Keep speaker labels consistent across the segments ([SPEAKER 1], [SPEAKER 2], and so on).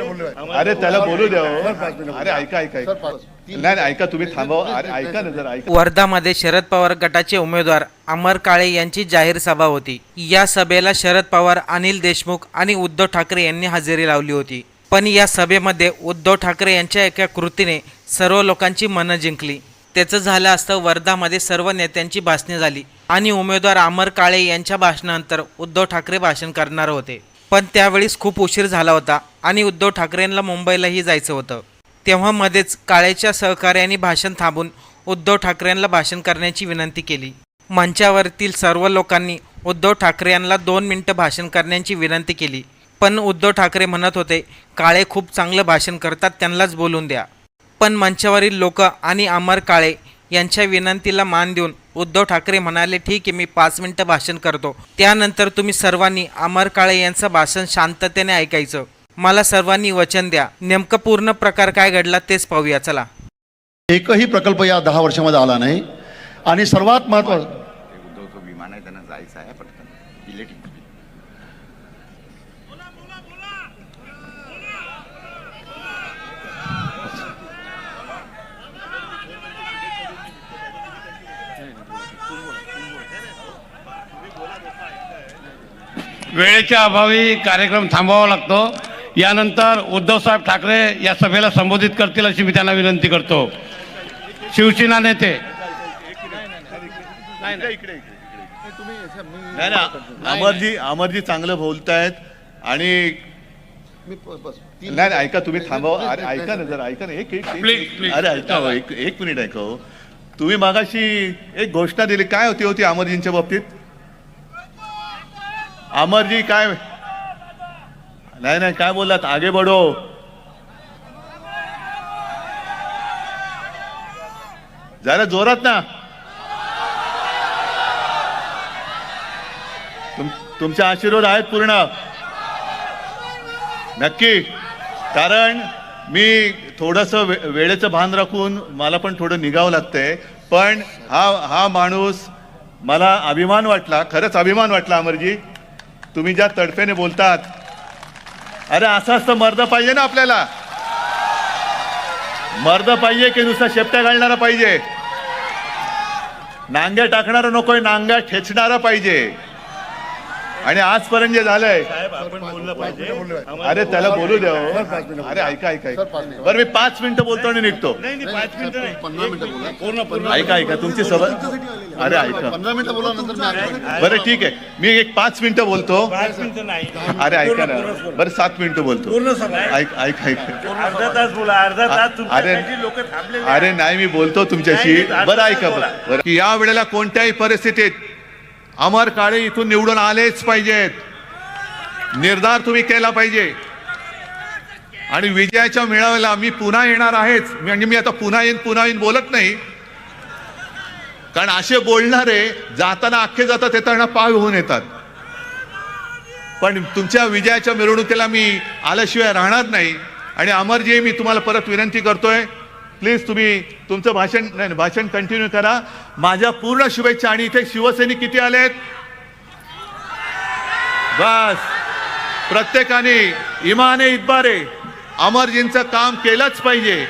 [SPEAKER 1] अरे त्याला बोलू द्या हो. अरे ऐका ऐका ऐका. नाही नाही, ऐका तुम्ही थांबवा अरे ऐका ना जरा ऐका.
[SPEAKER 2] वर्धामध्ये शरद पवार गटाचे उमेदवार अमर काळे यांची जाहीर सभा होती. या सभेला शरद पवार अनिल देशमुख आणि उद्धव ठाकरे यांनी हजेरी लावली होती. पण या सभेमध्ये उद्धव ठाकरे यांच्या एका कृतीने सर्व लोकांची मनं जिंकली. त्याचं झालं असतं वर्धामध्ये सर्व नेत्यांची भाषणे झाली आणि उमेदवार अमर काळे यांच्या भाषणानंतर उद्धव ठाकरे भाषण करणार होते. पण त्यावेळेस खूप उशीर झाला होता आणि उद्धव ठाकरेंना मुंबईलाही जायचं होतं. तेव्हा मध्येच काळेच्या सहकार्याने भाषण थांबून उद्धव ठाकरेंना भाषण करण्याची विनंती केली. मंचावरील सर्व लोकांनी उद्धव ठाकरे यांना दोन मिनटं भाषण करण्याची विनंती केली. पण उद्धव ठाकरे म्हणत होते काळे खूप चांगलं भाषण करतात त्यांनाच बोलून द्या. पण मंचावरील लोक आणि अमर काळे यांच्या विनंतीला मान देऊन उद्धव ठाकरे म्हणाले ठीक आहे मी पाच मिनिटं भाषण करतो. त्यानंतर तुम्ही सर्वांनी अमर काळे यांचं भाषण शांततेने ऐकायचं. मला सर्वांनी वचन द्या. नेमकं पूर्ण प्रकार काय घडला तेच पाहूया. चला.
[SPEAKER 3] एकही प्रकल्प या दहा वर्षामध्ये आला नाही. आणि सर्वात महत्वाचं
[SPEAKER 4] उद्धवचं विमान आहे त्यांना जायचं आहे पटकन इलेक्ट्रिक
[SPEAKER 5] वेळेच्या अभावी कार्यक्रम थांबवावा लागतो. यानंतर उद्धवसाहेब ठाकरे या सभेला संबोधित करतील अशी मी त्यांना विनंती करतो. शिवसेना नेते.
[SPEAKER 1] अमरजी अमरजी चांगलं बोलतायत आणि नाही नाही, ऐका तुम्ही थांबवा ऐका ना जरा ऐका ना. एक. अरे ऐका एक एक मिनिट ऐका हो. तुम्ही मागाशी एक घोषणा दिली. काय होती होती अमरजींच्या बाबतीत? अमरजी काय? नाही नाही काय बोललात? आगे बढो. जरा जोरात ना. तुम तुमचे आशीर्वाद आहेत पूर्ण. नक्की. कारण मी थोडंसं वे वेळेचं भान राखून मला पण थोडं निघावं लागतंय. पण हा हा माणूस मला अभिमान वाटला खरंच अभिमान वाटला अमरजी. तुम्ही ज्या तडफेने बोलतात. अरे असं असतं मर्द पाहिजे ना आपल्याला? मर्द पाहिजे की नुसता शेपट्या घालणारा पाहिजे? नांग्या टाकणारा नकोय नांग्या ठेचणारा पाहिजे. आणि आजपर्यंत जे झालंय अरे त्याला बोलू द्या हो. अरे ऐका ऐका ऐका. बरं मी पाच मिनिटं बोलतो आणि निघतो. ऐका ऐका तुमची सवय अरे ऐका.
[SPEAKER 3] पंधरा मिनिटं बोला नंतर मी आगे-
[SPEAKER 1] बरं ठीक आहे. मी एक पाच मिनिटं बोलतो. अरे ऐका ना. बरं सात मिनिटं बोलतो. ऐक ऐक ऐक.
[SPEAKER 6] अर्धा तास बोला अर्धा तास
[SPEAKER 1] अरे
[SPEAKER 6] तुमच्यासाठी लोक थांबले
[SPEAKER 1] अरे नाही मी बोलतो तुमच्याशी.
[SPEAKER 6] नाही, नाही,
[SPEAKER 1] बरं ऐका. बरं बरं. की या वेळेला कोणत्याही परिस्थितीत अमर काळे इथून निवडून आलेच पाहिजेत. निर्धार तुम्ही केला पाहिजे. आणि विजयाच्या मेळाव्याला मी पुन्हा येणार आहेच. म्हणजे मी आता पुन्हा येईन पुन्हा येईन बोलत नाही. कारण असे बोलणारे जाताना अख्खे जातात येताना पाय होऊन येतात. पण तुमच्या विजयाच्या मिरवणुकीला मी आल्याशिवाय राहणार नाही. आणि अमरजी मी तुम्हाला परत विनंती करतोय प्लीज तुम्ही तुमचं भाषण नाही भाषण कंटिन्यू करा. माझ्या पूर्ण शुभेच्छा आणि इथे शिवसैनिक किती आलेत? बस. प्रत्येकाने इमाने इतबारे. अमरजींचं काम केलंच पाहिजे.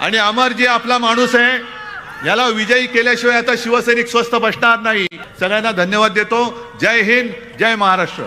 [SPEAKER 1] आणि अमरजी आपला माणूस आहे. याला विजयी केल्याशिवाय आता शिवसैनिक स्वस्त बसणार नाही. सगळ्यांना धन्यवाद देतो. जय हिंद जय महाराष्ट्र.